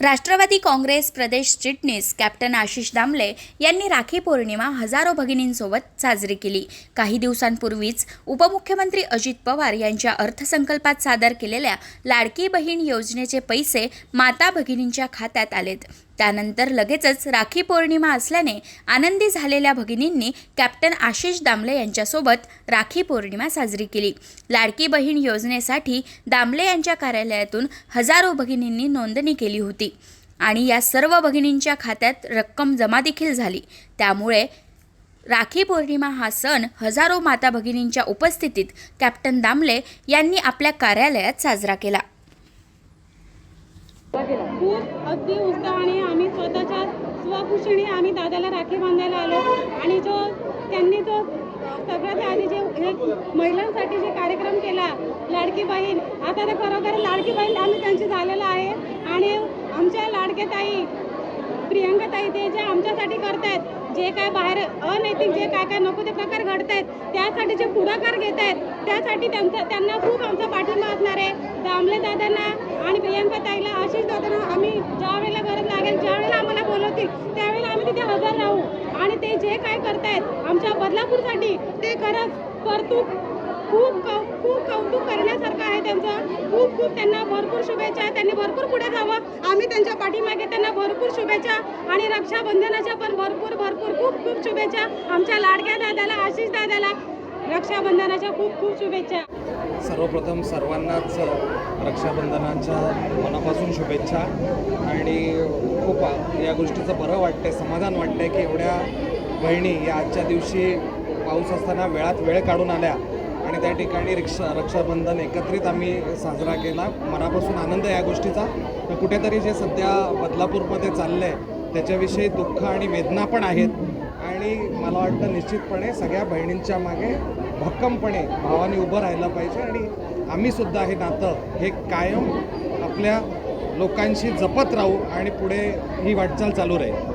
Rashtrawadi Congress प्रदेश चिटणीस captain Ashish Damle यांनी राखी पौर्णिमा हजारो भगिनींसोबत साजरी केली. काही दिवसांपूर्वीच उपमुख्यमंत्री अजित पवार यांच्या अर्थसंकल्पात सादर केलेल्या लाडकी बहीण योजनेचे पैसे माता भगिनींच्या खात्यात आलेत. त्यानंतर लगेचच राखी पौर्णिमा असल्याने आनंदी झालेल्या भगिनींनी कॅप्टन आशिष दामले यांच्यासोबत राखी पौर्णिमा साजरी केली. लाडकी बहीण योजनेसाठी दामले यांच्या कार्यालयातून हजारो भगिनींनी नोंदणी केली होती आणि या सर्व भगिनींच्या खात्यात रक्कम जमा देखील झाली. त्यामुळे राखी पौर्णिमा हा सण हजारो माता भगिनींच्या उपस्थितीत कॅप्टन दामले यांनी आपल्या कार्यालयात साजरा केला खूप अगदी उत्साहाने आम्ही स्वतःच्या स्वखुशीने आम्ही दादाला राखी बांधायला आलो. आणि जो त्यांनी जो सगळ्यात आधी जे हे महिलांसाठी जे कार्यक्रम केला लाडकी बहीण आता तर खरोखर लाडकी बहीण आम्ही त्यांची झालेलं आहे. आणि आमच्या लाडक्या ताई प्रियंका ताई ते जे आमच्यासाठी करतायत जे काय बाहेर अनैतिक जे काय काय नको ते प्रकार घडत आहेत त्यासाठी जे पुढाकार घेत आहेत त्यासाठी त्यांचा त्यांना खूप आमचा पाठिंबा असणार आहे. दामले दादांना आणि प्रियंका आम्ही तिथे हजर राहू. आणि ते जे काय करतायत आमच्या बदलापूरसाठी ते खरंच करतूक खूप कौ खूप कौतुक करण्यासारखं आहे त्यांचं. खूप खूप त्यांना भरपूर शुभेच्छा त्यांनी भरपूर पुढे जावं. आम्ही त्यांच्या पाठीमागे त्यांना भरपूर शुभेच्छा आणि रक्षाबंधनाच्या पण भरपूर भरपूर खूप खूप शुभेच्छा आमच्या लाडक्या दादाला आशिष दादाला रक्षाबंधनाच्या खूप खूप शुभेच्छा. सर्वप्रथम सर्वांनाच रक्षाबंधनाच्या मनापासून शुभेच्छा. आणि खूप या गोष्टीचं बरं वाटतंय समाधान वाटतंय की एवढ्या बहिणी या आजच्या दिवशी पाऊस असताना वेळात वेळ काढून आल्या. आणि त्या ठिकाणी रिक्षा रक्षाबंधन एकत्रित आम्ही साजरा केला. मनापासून आनंद या गोष्टीचा. तर कुठेतरी जे सध्या बदलापूरमध्ये चाललं आहे त्याच्याविषयी दुःख आणि वेदना पण आहेत. आणि मला वाटतं निश्चितपणे सगळ्या बहिणींच्या मागे भक्कमपणे भावाने उभं राहायला पाहिजे आणि आम्हीसुद्धा हे नातं हे कायम आपल्या लोकांशी जपत राहू आणि पुढे ही वाटचाल चालू राहील.